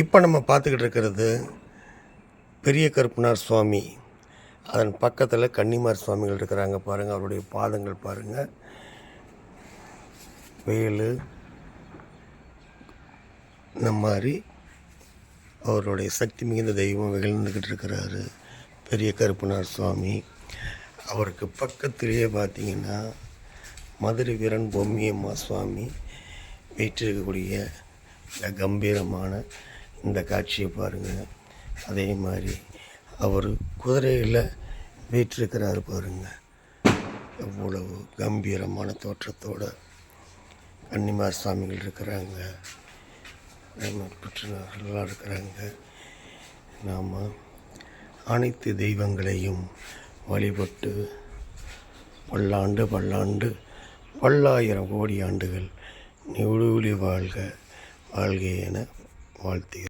இப்போ நம்ம பார்த்துக்கிட்டு இருக்கிறது பெரிய கருப்பனார் சுவாமி. அதன் பக்கத்தில் கன்னிமார் சுவாமிகள் இருக்கிறாங்க பாருங்கள் அவருடைய பாதங்கள் பாருங்கள் வேலு இந்த மாதிரி அவருடைய சக்தி மிகுந்த தெய்வம் விகழ்ந்துக்கிட்டு இருக்கிறாரு பெரிய கருப்பனார் சுவாமி. அவருக்கு பக்கத்திலேயே பார்த்தீங்கன்னா மதுரை வீரன் பொம்மியம்மா சுவாமி வீற்றிருக்கக்கூடிய கம்பீரமான இந்த காட்சியை பாருங்கள் அதே மாதிரி அவர் குதிரையில் வீற்றிருக்கிறாரு பாருங்கள் எவ்வளவு கம்பீரமான தோற்றத்தோட கன்னிமார் சாமிகள் இருக்கிறாங்க. நம்ம இருக்கிறாங்க. நாம் அனைத்து தெய்வங்களையும் வழிபட்டு பல்லாண்டு பல்லாண்டு பல்லாயிரம் கோடி ஆண்டுகள் நெடுவழி வாழ்க வாழ்க என வாழ்த்துகிறேன்